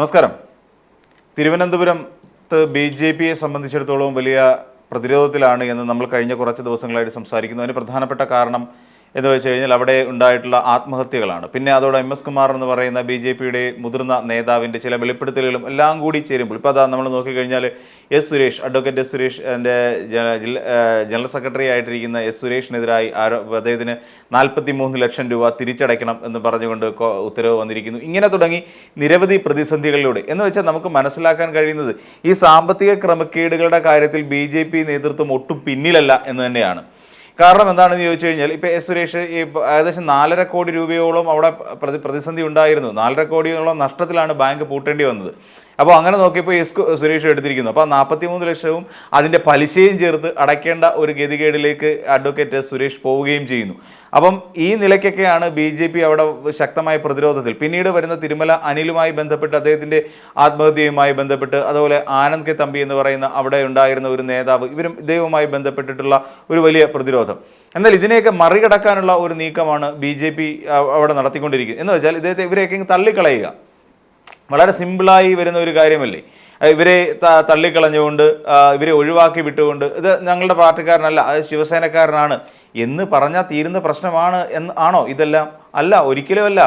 നമസ്കാരം. തിരുവനന്തപുരത്ത് B J പിയെ സംബന്ധിച്ചിടത്തോളം വലിയ പ്രതിരോധത്തിലാണ് എന്ന് നമ്മൾ കഴിഞ്ഞ കുറച്ച് ദിവസങ്ങളായിട്ട് സംസാരിക്കുന്നു. അതിന് പ്രധാനപ്പെട്ട കാരണം എന്ന് വെച്ച് കഴിഞ്ഞാൽ അവിടെ ഉണ്ടായിട്ടുള്ള ആത്മഹത്യകളാണ്. പിന്നെ അതോടെ എം എസ് കുമാർ എന്ന് പറയുന്ന ബി ജെ പിയുടെ മുതിർന്ന നേതാവിന്റെ ചില വെളിപ്പെടുത്തലുകളും എല്ലാം കൂടി ചേരുമ്പോൾ ഇപ്പോൾ അതാ നമ്മൾ നോക്കിക്കഴിഞ്ഞാൽ S Suresh advocate S Suresh എന്റെ ജനറൽ സെക്രട്ടറി ആയിട്ടിരിക്കുന്ന എസ് സുരേഷിനെതിരായി ആരോ അദ്ദേഹത്തിന് നാൽപ്പത്തി മൂന്ന് ലക്ഷം രൂപ തിരിച്ചടയ്ക്കണം എന്ന് പറഞ്ഞുകൊണ്ട് ഉത്തരവ് വന്നിരിക്കുന്നു. ഇങ്ങനെ തുടങ്ങി നിരവധി പ്രതിസന്ധികളിലൂടെ. എന്ന് വെച്ചാൽ നമുക്ക് മനസ്സിലാക്കാൻ കഴിയുന്നത് ഈ സാമ്പത്തിക ക്രമക്കേടുകളുടെ കാര്യത്തിൽ ബി നേതൃത്വം ഒട്ടും പിന്നിലല്ല എന്ന് തന്നെയാണ്. കാരണം എന്താണെന്ന് ചോദിച്ചു കഴിഞ്ഞാൽ ഇപ്പോൾ എസ് സുരേഷ് ഈ ഏകദേശം നാലര കോടി രൂപയോളം അവിടെ പ്രതി പ്രതിസന്ധി ഉണ്ടായിരുന്നു. നാലര കോടിയോളം നഷ്ടത്തിലാണ് ബാങ്ക് പൂട്ടേണ്ടി വന്നത്. അപ്പോൾ അങ്ങനെ നോക്കിയപ്പോൾ എസ് സുരേഷ് എടുത്തിരിക്കുന്നു. അപ്പോൾ നാൽപ്പത്തി മൂന്ന് ലക്ഷവും അതിന്റെ പലിശയും ചേർത്ത് അടയ്ക്കേണ്ട ഒരു ഗതികേടിലേക്ക് അഡ്വക്കേറ്റ് എസ് സുരേഷ് പോവുകയും ചെയ്യുന്നു. അപ്പം ഈ നിലയ്ക്കൊക്കെയാണ് ബി ജെ പി അവിടെ ശക്തമായ പ്രതിരോധത്തിൽ. പിന്നീട് വരുന്ന തിരുമല അനിലുമായി ബന്ധപ്പെട്ട് അദ്ദേഹത്തിന്റെ ആത്മഹത്യയുമായി ബന്ധപ്പെട്ട് അതുപോലെ ആനന്ദ് കെ തമ്പി എന്ന് പറയുന്ന അവിടെ ഉണ്ടായിരുന്ന ഒരു നേതാവ് ഇവരും ഇദ്ദേഹവുമായി ബന്ധപ്പെട്ടിട്ടുള്ള ഒരു വലിയ പ്രതിരോധം. എന്നാൽ ഇതിനെയൊക്കെ മറികടക്കാനുള്ള ഒരു നീക്കമാണ് ബി ജെ പി അവിടെ നടത്തിക്കൊണ്ടിരിക്കുന്നത്. എന്ന് വെച്ചാൽ ഇദ്ദേഹത്തെ ഇവരെയൊക്കെ തള്ളിക്കളയുക. വളരെ സിമ്പിളായി വരുന്ന ഒരു കാര്യമല്ലേ ഇവരെ തള്ളിക്കളഞ്ഞുകൊണ്ട് ഇവരെ ഒഴിവാക്കി വിട്ടുകൊണ്ട് ഇത് ഞങ്ങളുടെ പാർട്ടിക്കാരനല്ല അത് ശിവസേനക്കാരനാണ്. എന്ന് പറഞ്ഞാൽ തീരുന്ന പ്രശ്നമാണ് എന്ന് ആണോ ഇതെല്ലാം? അല്ല ഒരിക്കലുമല്ല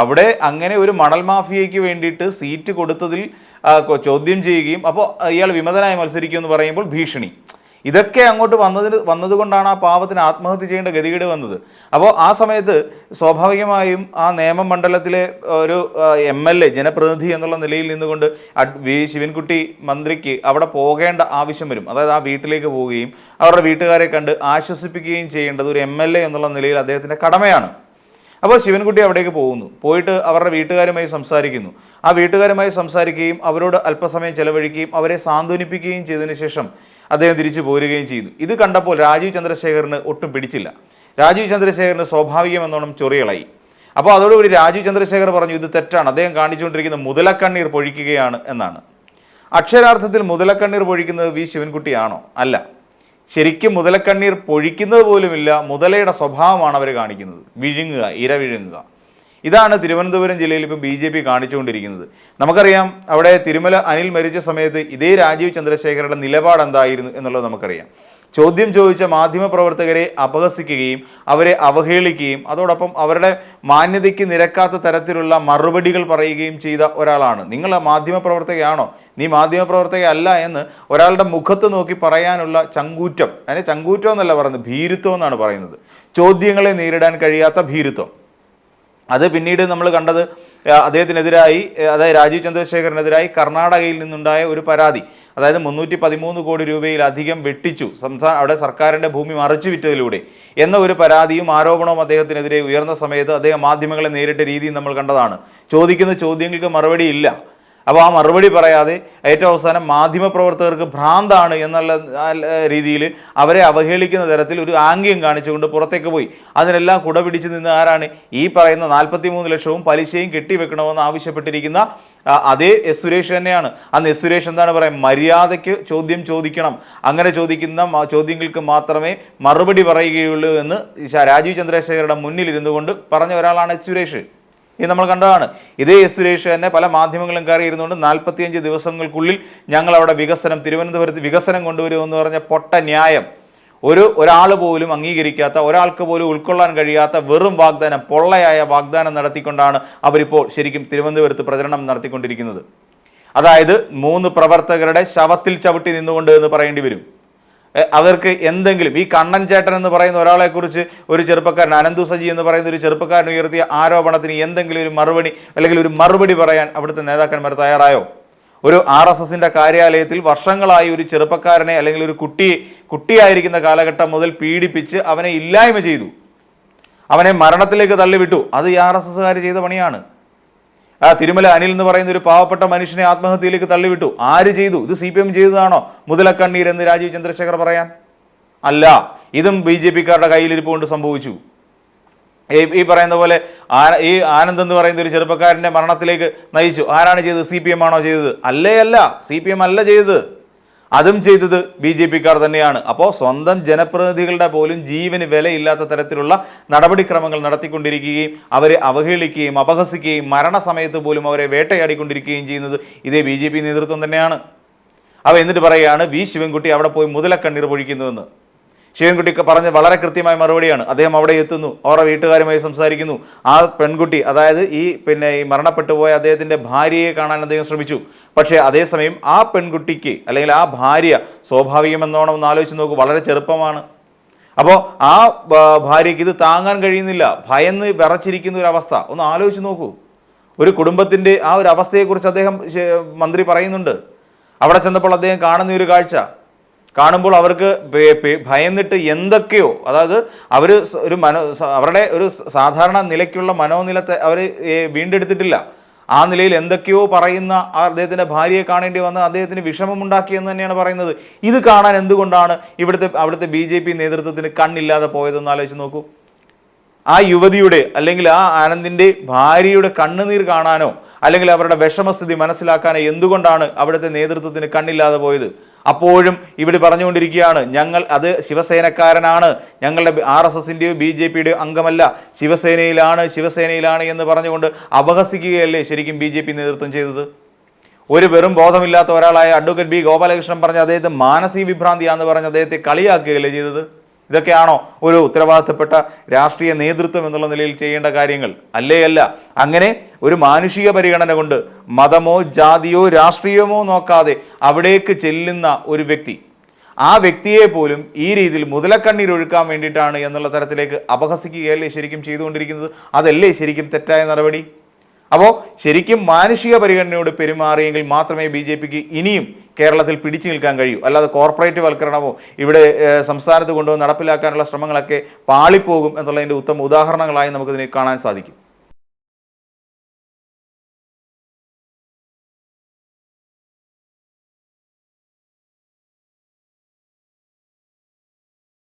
അവിടെ അങ്ങനെ ഒരു മണൽ മാഫിയയ്ക്ക് വേണ്ടിയിട്ട് സീറ്റ് കൊടുത്തതിൽ ചോദ്യം ചെയ്യുകയും അപ്പോൾ ഇയാൾ വിമതനായി മത്സരിക്കുമെന്ന് പറയുമ്പോൾ ഭീഷണി. ഇതൊക്കെ അങ്ങോട്ട് വന്നതിന് വന്നതുകൊണ്ടാണ് ആ പാവത്തിന് ആത്മഹത്യ ചെയ്യേണ്ട ഗതികേട് വന്നത്. അപ്പോൾ ആ സമയത്ത് സ്വാഭാവികമായും ആ നിയമമണ്ഡലത്തിലെ ഒരു എം എൽ എ ജനപ്രതിനിധി എന്നുള്ള നിലയിൽ നിന്നുകൊണ്ട് വി ശിവൻകുട്ടി മന്ത്രിക്ക് അവിടെ പോകേണ്ട ആവശ്യം വരും. അതായത് ആ വീട്ടിലേക്ക് പോവുകയും അവരുടെ വീട്ടുകാരെ കണ്ട് ആശ്വസിപ്പിക്കുകയും ചെയ്യേണ്ടത് ഒരു എം എൽ എ എന്നുള്ള നിലയിൽ അദ്ദേഹത്തിന്റെ കടമയാണ്. അപ്പോൾ ശിവൻകുട്ടി അവിടേക്ക് പോകുന്നു. പോയിട്ട് അവരുടെ വീട്ടുകാരുമായി സംസാരിക്കുന്നു. ആ വീട്ടുകാരുമായി സംസാരിക്കുകയും അവരോട് അല്പസമയം ചെലവഴിക്കുകയും അവരെ സാന്ത്വനിപ്പിക്കുകയും ചെയ്തതിന് ശേഷം അദ്ദേഹം തിരിച്ചു പോരുകയും ചെയ്തു. ഇത് കണ്ടപ്പോൾ രാജീവ് ചന്ദ്രശേഖറിന് ഒട്ടും പിടിച്ചില്ല. രാജീവ് ചന്ദ്രശേഖറിന് സ്വാഭാവികമെന്നോണം ചൊറികളായി അപ്പോൾ അതോടുകൂടി രാജീവ് ചന്ദ്രശേഖർ പറഞ്ഞു ഇത് തെറ്റാണ്. അദ്ദേഹം കാണിച്ചുകൊണ്ടിരിക്കുന്ന മുതലക്കണ്ണീർ പൊഴിക്കുകയാണ് എന്നാണ്. അക്ഷരാർത്ഥത്തിൽ മുതലക്കണ്ണീർ പൊഴിക്കുന്നത് വി. ശിവൻകുട്ടിയാണോ? അല്ല. ശരിക്കും മുതലക്കണ്ണീർ പൊഴിക്കുന്നത് പോലുമില്ല. മുതലയുടെ സ്വഭാവമാണ് അവർ കാണിക്കുന്നത്. വിഴുങ്ങുക ഇര വിഴുങ്ങുക. ഇതാണ് തിരുവനന്തപുരം ജില്ലയിൽ ഇപ്പോൾ ബി ജെ പി കാണിച്ചുകൊണ്ടിരിക്കുന്നത്. നമുക്കറിയാം അവിടെ തിരുമല അനിൽ മരിച്ച സമയത്ത് ഇതേ രാജീവ് ചന്ദ്രശേഖരുടെ നിലപാട് എന്തായിരുന്നു എന്നുള്ളത് നമുക്കറിയാം. ചോദ്യം ചോദിച്ച മാധ്യമപ്രവർത്തകരെ അപഹസിക്കുകയും അവരെ അവഹേളിക്കുകയും അതോടൊപ്പം അവരുടെ മാന്യതയ്ക്ക് നിരക്കാത്ത തരത്തിലുള്ള മറുപടികൾ പറയുകയും ചെയ്ത ഒരാളാണ്. നിങ്ങൾ മാധ്യമപ്രവർത്തകയാണോ നീ മാധ്യമപ്രവർത്തക അല്ല എന്ന് ഒരാളുടെ മുഖത്ത് നോക്കി പറയാനുള്ള ചങ്കൂറ്റം അതിനെ ചങ്കൂറ്റം എന്നല്ല പറയുന്നത് ഭീരുത്വം എന്നാണ് പറയുന്നത്. ചോദ്യങ്ങളെ നേരിടാൻ കഴിയാത്ത ഭീരുത്വം. അത് പിന്നീട് നമ്മൾ കണ്ടത് അദ്ദേഹത്തിനെതിരായി അതായത് രാജീവ് ചന്ദ്രശേഖരനെതിരായി കർണാടകയിൽ നിന്നുണ്ടായ ഒരു പരാതി. അതായത് മുന്നൂറ്റി പതിമൂന്ന് കോടി രൂപയിലധികം വെട്ടിച്ചു സംസ്ഥാന അവിടെ സർക്കാരിന്റെ ഭൂമി മറിച്ചു വിറ്റതിലൂടെ എന്ന ഒരു പരാതിയും ആരോപണവും അദ്ദേഹത്തിനെതിരെ ഉയർന്ന സമയത്ത് അദ്ദേഹം മാധ്യമങ്ങളെ നേരിട്ട രീതിയും നമ്മൾ കണ്ടതാണ്. ചോദിക്കുന്ന ചോദ്യങ്ങൾക്ക് മറുപടി ഇല്ല. അപ്പോൾ ആ മറുപടി പറയാതെ ഏറ്റവും അവസാനം മാധ്യമപ്രവർത്തകർക്ക് ഭ്രാന്താണ് എന്നുള്ള രീതിയിൽ അവരെ അവഹേളിക്കുന്ന തരത്തിൽ ഒരു ആംഗ്യം കാണിച്ചുകൊണ്ട് പുറത്തേക്ക് പോയി. അതിനെല്ലാം കുട പിടിച്ച് നിന്ന് ആരാണ് ഈ പറയുന്ന നാൽപ്പത്തി മൂന്ന് ലക്ഷവും പലിശയും കെട്ടിവെക്കണമെന്ന് ആവശ്യപ്പെട്ടിരിക്കുന്ന അതേ എസ് സുരേഷ് തന്നെയാണ്. അന്ന് എസ് സുരേഷ് എന്താണ് പറയുക മര്യാദയ്ക്ക് ചോദ്യം ചോദിക്കണം. അങ്ങനെ ചോദിക്കുന്ന ചോദ്യങ്ങൾക്ക് മാത്രമേ മറുപടി പറയുകയുള്ളൂ എന്ന് രാജീവ് ചന്ദ്രശേഖരുടെ മുന്നിൽ ഇരുന്നു കൊണ്ട് പറഞ്ഞ ഒരാളാണ് എസ് സുരേഷ്. ഇത് നമ്മൾ കണ്ടതാണ്. ഇതേ എസ് സുരേഷ് തന്നെ പല മാധ്യമങ്ങളും കയറി ഇരുന്നുകൊണ്ട് നാൽപ്പത്തിയഞ്ച് ദിവസങ്ങൾക്കുള്ളിൽ ഞങ്ങൾ അവിടെ വികസനം തിരുവനന്തപുരത്ത് വികസനം കൊണ്ടുവരുമെന്ന് പറഞ്ഞ പൊട്ട ന്യായം. ഒരു ഒരാൾ പോലും അംഗീകരിക്കാത്ത ഒരാൾക്ക് പോലും ഉൾക്കൊള്ളാൻ കഴിയാത്ത വെറും വാഗ്ദാനം പൊള്ളയായ വാഗ്ദാനം നടത്തിക്കൊണ്ടാണ് അവരിപ്പോൾ ശരിക്കും തിരുവനന്തപുരത്ത് പ്രചരണം നടത്തിക്കൊണ്ടിരിക്കുന്നത്. അതായത് മൂന്ന് പ്രവർത്തകരുടെ ശവത്തിൽ ചവിട്ടി നിന്നുകൊണ്ട് എന്ന് പറയേണ്ടി വരും. അവർക്ക് എന്തെങ്കിലും ഈ കണ്ണൻ ചേട്ടൻ എന്ന് പറയുന്ന ഒരാളെക്കുറിച്ച് ഒരു ചെറുപ്പക്കാരൻ അനന്തു സജി എന്ന് പറയുന്ന ഒരു ചെറുപ്പക്കാരൻ ഉയർത്തിയ ആരോപണത്തിന് എന്തെങ്കിലും ഒരു മറുപടി അല്ലെങ്കിൽ ഒരു മറുപടി പറയാൻ അവിടുത്തെ നേതാക്കന്മാർ തയ്യാറായോ? ഒരു ആർ എസ് എസിന്റെ കാര്യാലയത്തിൽ വർഷങ്ങളായി ഒരു ചെറുപ്പക്കാരനെ അല്ലെങ്കിൽ ഒരു കുട്ടിയെ കുട്ടിയായിരിക്കുന്ന കാലഘട്ടം മുതൽ പീഡിപ്പിച്ച് അവനെ ഇല്ലായ്മ ചെയ്തു. അവനെ മരണത്തിലേക്ക് തള്ളിവിട്ടു. അത് ഈ ആർ എസ് എസ്സുകാർ ചെയ്ത പണിയാണ്. ആ തിരുമല അനിൽ എന്ന് പറയുന്ന ഒരു പാവപ്പെട്ട മനുഷ്യനെ ആത്മഹത്യയിലേക്ക് തള്ളിവിട്ടു. ആര് ചെയ്തു? ഇത് സി പി എം ചെയ്തതാണോ? മുതലക്കണ്ണീർ എന്ന് രാജീവ് ചന്ദ്രശേഖർ പറയാൻ? അല്ല. ഇതും ബി ജെ പിക്കാരുടെ കയ്യിലിരിപ്പ് കൊണ്ട് സംഭവിച്ചു. ഈ പറയുന്ന പോലെ ഈ ആനന്ദ് എന്ന് പറയുന്ന ഒരു ചെറുപ്പക്കാരന്റെ മരണത്തിലേക്ക് നയിച്ചു. ആരാണ് ചെയ്തത്? സി പി എം ആണോ ചെയ്തത്? അല്ലേ അല്ല. സി പി എം അല്ല ചെയ്തത്. അതും ചെയ്തത് ബി ജെ പിക്കാർ തന്നെയാണ്. അപ്പോൾ സ്വന്തം ജനപ്രതിനിധികളുടെ പോലും ജീവന് വിലയില്ലാത്ത തരത്തിലുള്ള നടപടിക്രമങ്ങൾ നടത്തിക്കൊണ്ടിരിക്കുകയും അവരെ അവഹേളിക്കുകയും അപഹസിക്കുകയും മരണസമയത്ത് പോലും അവരെ വേട്ടയാടിക്കൊണ്ടിരിക്കുകയും ചെയ്യുന്നത് ഇതേ ബി നേതൃത്വം തന്നെയാണ്. അവ എന്നിട്ട് പറയുകയാണ് വി ശിവൻകുട്ടി അവിടെ പോയി മുതലക്കണ്ണീർ പൊഴിക്കുന്നുവെന്ന്. ശിവൻകുട്ടിക്ക് പറഞ്ഞ വളരെ കൃത്യമായ മറുപടിയാണ്. അദ്ദേഹം അവിടെ എത്തുന്നു. അവരുടെ വീട്ടുകാരുമായി സംസാരിക്കുന്നു. ആ പെൺകുട്ടി അതായത് ഈ പിന്നെ ഈ മരണപ്പെട്ടു പോയ അദ്ദേഹത്തിന്റെ ഭാര്യയെ കാണാൻ അദ്ദേഹം ശ്രമിച്ചു. പക്ഷേ അതേസമയം ആ പെൺകുട്ടിക്ക് അല്ലെങ്കിൽ ആ ഭാര്യ സ്വാഭാവികമെന്നോണം ഒന്ന് ആലോചിച്ച് നോക്കൂ. വളരെ ചെറുപ്പമാണ്. അപ്പോൾ ആ, ഭാര്യയ്ക്ക് ഇത് താങ്ങാൻ കഴിയുന്നില്ല. ഭയന്ന് വിറച്ചിരിക്കുന്ന ഒരു അവസ്ഥ. ഒന്ന് ആലോചിച്ച് നോക്കൂ. ഒരു കുടുംബത്തിന്റെ ആ ഒരു അവസ്ഥയെക്കുറിച്ച് അദ്ദേഹം മന്ത്രി പറയുന്നുണ്ട്. അവിടെ ചെന്നപ്പോൾ അദ്ദേഹം കാണുന്ന ഒരു കാഴ്ച. കാണുമ്പോൾ അവർക്ക് ഭയന്നിട്ട് എന്തൊക്കെയോ അതായത് അവർ ഒരു മനോ അവരുടെ ഒരു സാധാരണ നിലയ്ക്കുള്ള മനോനിലത്തെ അവർ വീണ്ടെടുത്തിട്ടില്ല. ആ നിലയിൽ എന്തൊക്കെയോ പറയുന്ന ആ അദ്ദേഹത്തിന്റെ ഭാര്യയെ കാണേണ്ടി വന്ന് അദ്ദേഹത്തിന് വിഷമമുണ്ടാക്കിയെന്ന് തന്നെയാണ് പറയുന്നത്. ഇത് കാണാൻ എന്തുകൊണ്ടാണ് ഇവിടുത്തെ അവിടുത്തെ ബി ജെ പി നേതൃത്വത്തിന് കണ്ണില്ലാതെ പോയതെന്ന് ആലോചിച്ച് നോക്കൂ. ആ യുവതിയുടെ അല്ലെങ്കിൽ ആ ആനന്ദിന്റെ ഭാര്യയുടെ കണ്ണുനീർ കാണാനോ അല്ലെങ്കിൽ അവരുടെ വിഷമസ്ഥിതി മനസ്സിലാക്കാനോ എന്തുകൊണ്ടാണ് അവിടുത്തെ നേതൃത്വത്തിന് കണ്ണില്ലാതെ പോയത്? അപ്പോഴും ഇവിടെ പറഞ്ഞുകൊണ്ടിരിക്കുകയാണ് ഞങ്ങൾ അത് ശിവസേനക്കാരനാണ് ഞങ്ങളുടെ ആർ എസ് എസിന്റെയോ ബി ജെ പിയുടെയോ അംഗമല്ല ശിവസേനയിലാണ് ശിവസേനയിലാണ് എന്ന് പറഞ്ഞുകൊണ്ട് അപഹസിക്കുകയല്ലേ ശരിക്കും ബി ജെ പി നേതൃത്വം ചെയ്തത്? ഒരു വെറും ബോധമില്ലാത്ത ഒരാളായ അഡ്വക്കേറ്റ് ബി ഗോപാലകൃഷ്ണൻ പറഞ്ഞ അദ്ദേഹത്തെ മാനസിക വിഭ്രാന്തിയാന്ന് പറഞ്ഞ് അദ്ദേഹത്തെ കളിയാക്കുകയല്ലേ ചെയ്തത്? ഇതൊക്കെയാണോ ഒരു ഉത്തരവാദിത്തപ്പെട്ട രാഷ്ട്രീയ നേതൃത്വം എന്നുള്ള നിലയിൽ ചെയ്യേണ്ട കാര്യങ്ങൾ? അല്ലേ അല്ല അങ്ങനെ ഒരു മാനുഷിക പരിഗണന കൊണ്ട് മതമോ ജാതിയോ രാഷ്ട്രീയമോ നോക്കാതെ അവിടേക്ക് ചെല്ലുന്ന ഒരു വ്യക്തി ആ വ്യക്തിയെ പോലും ഈ രീതിയിൽ മുതലക്കണ്ണീർ ഒഴുക്കാൻ വേണ്ടിയിട്ടാണ് എന്നുള്ള തരത്തിലേക്ക് അപഹസിക്കുകയല്ലേ ശരിക്കും ചെയ്തുകൊണ്ടിരിക്കുന്നത്? അതല്ലേ ശരിക്കും തെറ്റായ നടപടി? അപ്പോൾ ശരിക്കും മാനുഷിക പരിഗണനയോട് പെരുമാറിയെങ്കിൽ മാത്രമേ ബി ജെ പിക്ക് ഇനിയും കേരളത്തിൽ പിടിച്ചു നിൽക്കാൻ കഴിയൂ. അല്ലാതെ കോർപ്പറേറ്റ് വൽക്കരണമോ ഇവിടെ സംസ്ഥാനത്ത് കൊണ്ടുവന്ന് നടപ്പിലാക്കാനുള്ള ശ്രമങ്ങളൊക്കെ പാളിപ്പോകും എന്നുള്ളതിന്റെ ഉത്തമ ഉദാഹരണങ്ങളായി നമുക്കിതിനെ കാണാൻ സാധിക്കും.